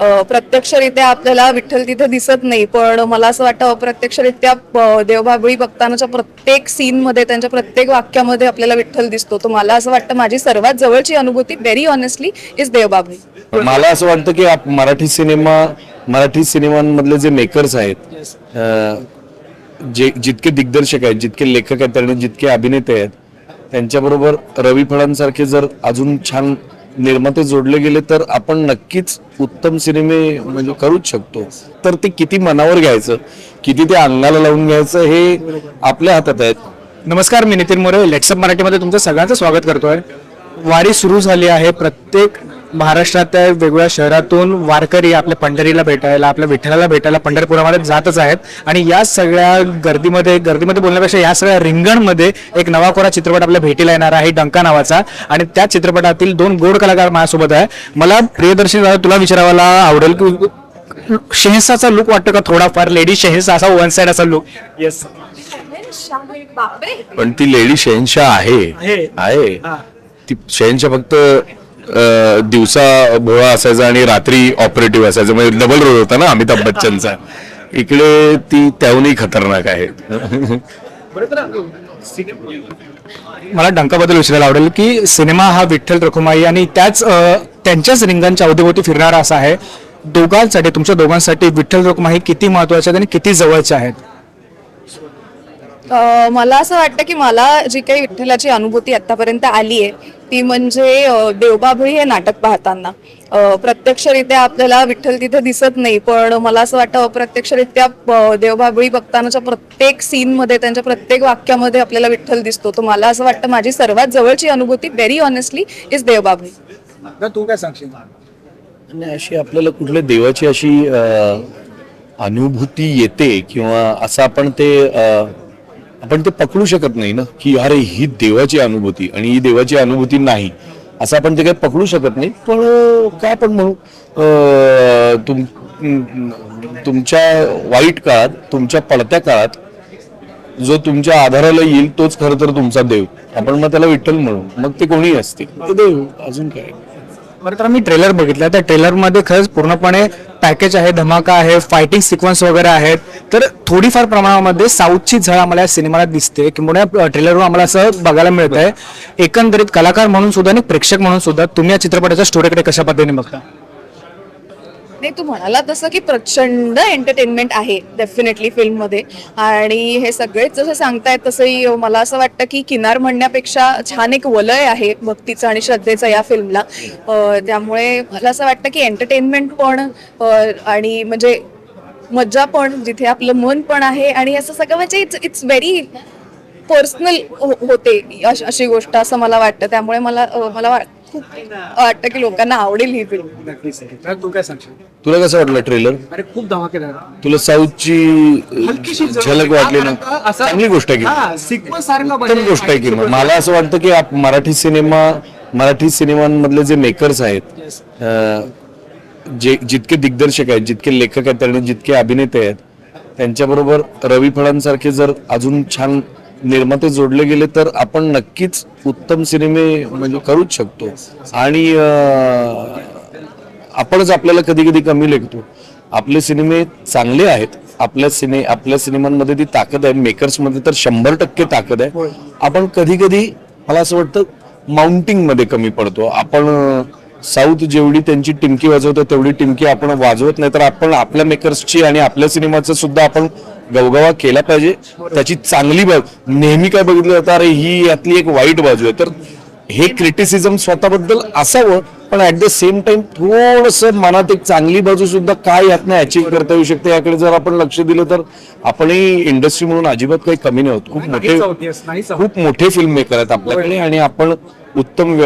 प्रत्यक्षरित्या आपल्याला विठ्ठल तिथे दिसत नाही पण मला असं वाटतं अप्रत्यक्षरित्या अ, देवबाभळी बघतानाच्या प्रत्येक सीन मध्ये त्यांच्या प्रत्येक वाक्यामध्ये आपल्याला विठ्ठल दिसतो. तर मला असं वाटतं माझी सर्वात जवळची अनुभूती व्हेरी ऑनेस्टली इज देवबाभळी मला असं वाटतं की आप- मराठी सिनेमा मराठी सिनेमांमधले जे मेकर्स आहेत जे जितके दिग्दर्शक आहेत जितके लेखक आहेत आणि जितके अभिनेते आहेत त्यांच्याबरोबर रवी फळांसारखे जर अजून छान निर्माते जोडले गेले तर आपण नक्कीच उत्तम सिनेमे म्हणजे करूच शकतो. तर ते किती मनावर घ्यायचं? किती ते अंगाला लावून घ्यायचं? हे आपल्या हातात आहेत. नमस्कार मी नितीन मोरे. लेट्सअप मराठीमध्ये तुमचं सगळ्यांचं स्वागत करतोय. वारी सुरू झाली आहे. प्रत्येक महाराष्ट्रातल्या वेगवेगळ्या शहरातून वारकरी आपल्या पंढरीला भेटायला आपल्या विठ्ठलाला भेटायला पंढरपुरामध्ये जातच आहेत. आणि या सगळ्या गर्दीमध्ये गर्दीमध्ये बोलण्यापेक्षा या सगळ्या रिंगणमध्ये एक नवा कोरा चित्रपट आपल्या भेटीला येणार आहे डंका नावाचा. आणि त्या चित्रपटातील दोन गोड कलाकार माझ्यासोबत आहे. मला प्रियदर्शनी दादा तुला विचारायला आवडेल की शहंसाचा लुक वाटतो का थोडाफार? लेडी शहंसा असा वन साइड असा लुक येस पण ती लेडी शहनशाह आहे. आहे. आहे. ती शहनशाह फक्त दिवसा भोळा असायचा आणि रात्री ऑपरेटिव्ह असायचं. म्हणजे डबल रोल होता ना अमिताभ बच्चनचा. इकडे ती त्याहूनही खतरनाक आहे. मला डंकाबद्दल विचारायला आवडेल की सिनेमा हा विठ्ठल रखुमाई आणि त्याच त्यांच्याच रिंगांच्या अवतीभोवती फिरणारा असा आहे. दोघांसाठी तुमच्या दोघांसाठी विठ्ठल रखुमाई किती महत्त्वाचे आहेत आणि किती जवळचे आहेत? मला असं वाटतं की मला जी काही विठ्ठलाची अनुभूती आतापर्यंत आली आहे ती म्हणजे देवबाभळी हे नाटक पाहताना. प्रत्यक्षरित्या आपल्याला विठ्ठल तिथे दिसत नाही पण मला असं वाटतं अप्रत्यक्षरित्या देवबाभळी बघतानाच्या प्रत्येक सीन मध्ये त्यांच्या प्रत्येक वाक्यामध्ये आपल्याला विठ्ठल दिसतो. तर मला असं वाटतं माझी सर्वात जवळची अनुभूती व्हेरी ऑनेस्टली इज देवबाभळी. तू काय सांगशील? आणि अशी आपल्याला कुठल्या देवाची अशी अनुभूती येते किंवा असं आपण ते आपण ते पकडू शकत नाही ना की अरे ही देवाची अनुभूती आणि ही देवाची अनुभूती नाही असं आपण ते काही पकडू शकत नाही. पण काय आपण म्हणू तुम तुमच्या वाईट काळात तुमच्या पडत्या काळात जो तुमच्या आधाराला येईल तोच खरं तर तुमचा देव. आपण मग त्याला विठ्ठल म्हणू. मग ते कोणी असते ते देव अजून काय? बरं तर मी ट्रेलर बघितला. त्या ट्रेलरमध्ये खरंच पूर्णपणे पॅकेज आहे धमाका आहे फायटिंग सिक्वन्स वगैरे आहेत. तर थोडीफार प्रमाणामध्ये साऊथची झळ आम्हाला या सिनेमाला दिसते. किंवा ट्रेलरवर आम्हाला असं बघायला मिळत आहे एकंदरीत कलाकार म्हणून सुद्धा आणि प्रेक्षक म्हणून सुद्धा तुम्ही या चित्रपटाच्या स्टोरीकडे कशा पद्धतीने बघता? नाही तू म्हणाला तसं की प्रचंड एंटरटेनमेंट आहे डेफिनेटली फिल्ममध्ये आणि हे सगळेच जसं सांगतायत तसंही मला असं वाटतं की किनार म्हणण्यापेक्षा छान एक वलय आहे भक्तीचं आणि श्रद्धेचं या फिल्मला त्यामुळे मला असं वाटतं की एंटरटेनमेंट पण आणि म्हणजे मज्जा पण जिथे आपलं मन पण आहे आणि असं सगळं म्हणजे इट्स इट्स व्हेरी पर्सनल होते अश- अशी गोष्ट असं मला वाटतं. त्यामुळे मला मला वाटतं खूप वाटतं की लोकांना आवडेल ही फिल्म तू काय सांगशील? तुला कसं वाटलं ट्रेलर अरे खूप धमाकेदार तुला साऊथची झलक वाटली ना? चांगली गोष्ट आहे की. सिक्वन्स सारखं उत्तम गोष्ट आहे की. मग. मला असं वाटतं की आप- मराठी सिनेमा मराठी सिनेमांमधले जे मेकर्स आहेत अं, जे जितके दिग्दर्शक आहेत जितके लेखक आहेत आणि जितके अभिनेते आहेत त्यांच्याबरोबर रवी फळांसारखे जर अजून छान निर्माते जोडले गेले तर आपण नक्कीच उत्तम सिनेमे म्हणजे करूच शकतो. आणि आपणच आपल्याला कधी कधी कमी लेखतो. आपले सिनेमे चांगले आहेत. आपल्या सिने आपल्या सिनेमांमध्ये ती ताकद आहे. मेकर्समध्ये तर शंभर टक्के ताकद आहे. आपण कधी कधी मला असं वाटतं माउंटिंगमध्ये कमी पडतो. आपण साऊथ जेवढी त्यांची टिमकी वाजवतो तेवढी टिमकी आपण वाजवत नाही. तर आपण आपल्या मेकर्सची आणि आपल्या सिनेमाचं सुद्धा आपण गवगवा केला पाहिजे. त्याची चांगली बाजू नेहमी काय बघितलं जातं अरे ही यातली एक वाईट बाजू आहे. तर हे क्रिटिसिझम स्वतःबद्दल असावं पण ऍट द सेम टाइम थोडस मनात एक चांगली बाजू सुद्धा काय यातनं अचीव करता येऊ शकते. याकडे जर आपण लक्ष दिलं तर आपणही इंडस्ट्री म्हणून अजिबात काही कमी नाही होत. खूप मोठे खूप मोठे फिल्म मेकर आहेत आपल्याकडे आणि आपण उत्तम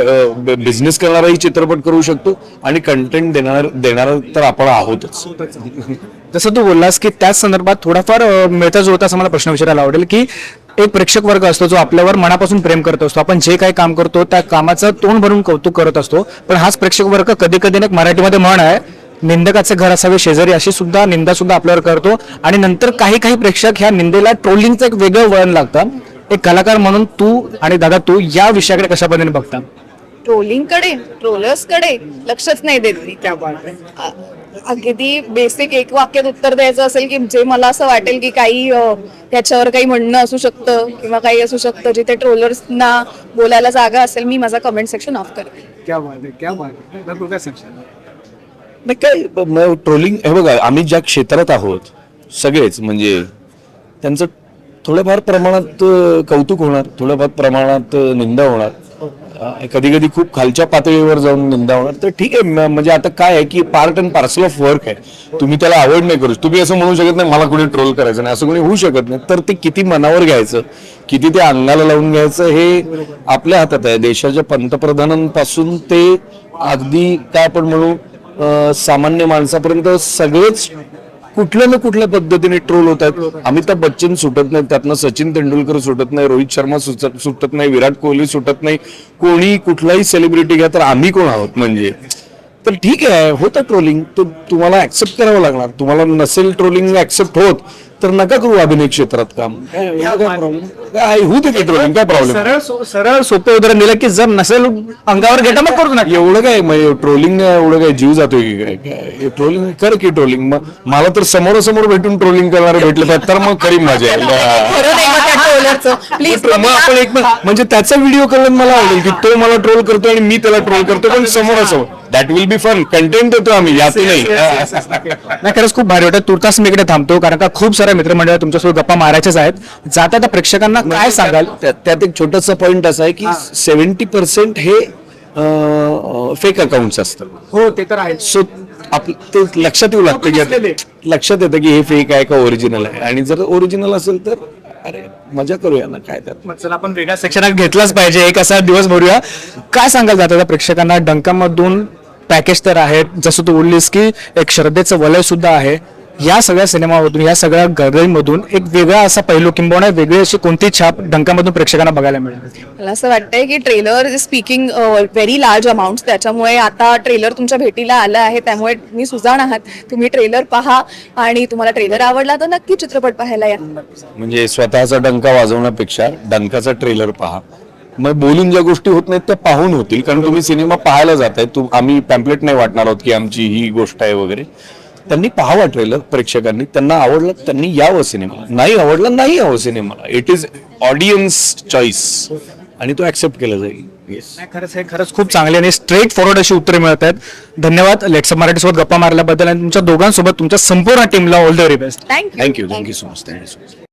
बिझनेस करणाराही चित्रपट करू शकतो आणि कंटेंट देणार देणार तर आपण आहोतच. जसं तू बोललास की त्याच संदर्भात थोडाफार मिळता जुळता असं मला प्रश्न विचारायला आवडेल की एक प्रेक्षक वर्ग असतो जो आपल्यावर मनापासून प्रेम करत असतो. आपण जे काही काम करतो त्या कामाचं तोंड भरून कौतुक करत असतो. पण हाच प्रेक्षक वर्ग कधी कधी एक मराठीमध्ये म्हण आहे निंदकाचे घर असावे शेजारी अशी सुद्धा निंदा सुद्धा आपल्यावर करतो. आणि नंतर काही काही प्रेक्षक ह्या निंदेला ट्रोलिंगचं एक वेगळं वळण लागतं. एक कलाकार म्हणून तू आणि दादा तू या विषयाकडे कशा पद्धतीने बघता? ट्रोलिंगकडे ट्रोलर्सकडे लक्षच नाही देत मी अगदी बेसिक एक वाक्यात उत्तर द्यायचं असेल की जे मला असं वाटेल की काही त्याच्यावर काही म्हणणं असू शकतं किंवा काही असू शकतं जिथे ट्रोलर्सना बोलायला जागा असेल मी माझा कमेंट सेक्शन ऑफ करेन. क्या बात आहे क्या बात आहे भरपूर काय सांगशाल? नाही काय ट्रोलिंग हे बघा आम्ही ज्या क्षेत्रात आहोत सगळेच म्हणजे त्यांचं थोड्याफार प्रमाणात कौतुक होणार थोड्याफार प्रमाणात निंदा होणार. कधी कधी खूप खालच्या पातळीवर जाऊन धंदा होणार. तर ठीक आहे म्हणजे आता काय आहे की part and parcel of work आहे. तुम्ही त्याला अवॉइड नाही करू तुम्ही असं म्हणू शकत नाही मला कोणी ट्रोल करायचं नाही असं कोणी होऊ शकत नाही. तर ते किती मनावर घ्यायचं किती ते अंगाला लावून घ्यायचं हे आपल्या हातात आहे. देशाच्या पंतप्रधानांपासून ते अगदी काय आपण म्हणू सामान्य माणसापर्यंत सगळेच कुठल्या ना कुठल्या पद्धतीने ट्रोल होत आहेत. अमिताभ बच्चन सुटत नाही त्यातनं सचिन तेंडुलकर सुटत नाही रोहित शर्मा सुटत नाही विराट कोहली सुटत नाही. कोणी कुठलाही सेलिब्रिटी घ्या तर आम्ही कोण आहोत म्हणजे? तर ठीक आहे होतं ट्रोलिंग तो तुम्हाला ऍक्सेप्ट करावं लागणार. तुम्हाला नसेल ट्रोलिंग ऍक्सेप्ट होत तर नका करू अभिनय क्षेत्रात काम. काय होऊ दे ट्रोलिंग काय प्रॉब्लेम सरळ सो- सरळ सोपं उदाहरण दिलं की जर नसेल अंगावर घेता मग करू नका. एवढं काय म्हणजे ट्रोलिंग एवढं काय जीव जातोय की काय? काय ट्रोलिंग कर की ट्रोलिंग मग मला तर समोरासमोर भेटून ट्रोलिंग करणारे भेटले तर मग खरी मजा ट्रोलरचं प्लीज मग आपण एक म्हणजे त्याचा व्हिडिओ करून मला आवडेल की तो मला ट्रोल करतो आणि मी त्याला ट्रोल करतो पण समोरासमोर that will be fun content देतो आम्ही यात नाही नाही खरंच खूप भारी वाटत. तुर्तास मी इकडे थांबतो कारण का खूप साऱ्या मित्रमंडळ तुमच्यासोबत गप्पा मारायच्याच आहेत. जाता त्या प्रेक्षकांना काय सांगाल? त्या- त्यात एक छोटासा पॉइंट असा आहे की सेव्हन्टी पर्सेंट हे फेक अकाउंट्स असतात हो ते तर आहे. सो ते लक्षात येऊ लागतं की लक्षात येतं की हे फेक आहे का ओरिजिनल आहे. आणि जर ओरिजिनल असेल तर अरे मजा करूया ना काय त्यात? मग चला आपण वेगळ्या सेक्शनात घेतलाच पाहिजे. एक असा दिवस भरूया. काय सांगाल जाता त्या प्रेक्षकांना? डंकामधून पॅकेज तर आहेत. जसं तू बोललीस की एक श्रद्धेचं वलय सुद्धा आहे. या सगळ्या सिनेमामधून या सगळ्या गर्दीमधून एक वेगळा असा पैलू किंबहुना वेगळी अशी कोणती छाप डंकामधून प्रेक्षकांना बघायला मिळेल? मला असं वाटतंय की trailer is speaking very large amount त्याच्यामुळे आता ट्रेलर तुमच्या भेटीला आलं आहे त्यामुळे तुम्ही सुजाण आहात. तुम्ही ट्रेलर पहा आणि तुम्हाला ट्रेलर आवडला तर नक्की चित्रपट पाहायला या. म्हणजे स्वतःचा डंका वाजवण्यापेक्षा डंकाचा ट्रेलर पहा. मग बोलून ज्या गोष्टी होत नाहीत त्या पाहून होतील. कारण तुम्ही सिनेमा पाहायला जाताय. तू आम्ही पॅम्पलेट नाही वाटणार आहोत की आमची ही गोष्ट आहे वगैरे. त्यांनी पाहावा ट्रेलर प्रेक्षकांनी. त्यांना आवडलं त्यांनी यावं सिनेमा नाही आवडलं नाही यावं सिनेमाला. इट इज ऑडियन्स चॉईस आणि तो ऍक्सेप्ट केला जाईल. येस नाही, खरंच हे खरंच खूप चांगली आणि स्ट्रेट फॉरवर्ड अशी उत्तरे मिळत आहेत धन्यवाद लेट्स मराठी सोबत गप्पा मारल्याबद्दल आणि तुमच्या दोघांसोबत तुमच्या संपूर्ण टीमला all the very best thank you thank you thank you so much thank you so much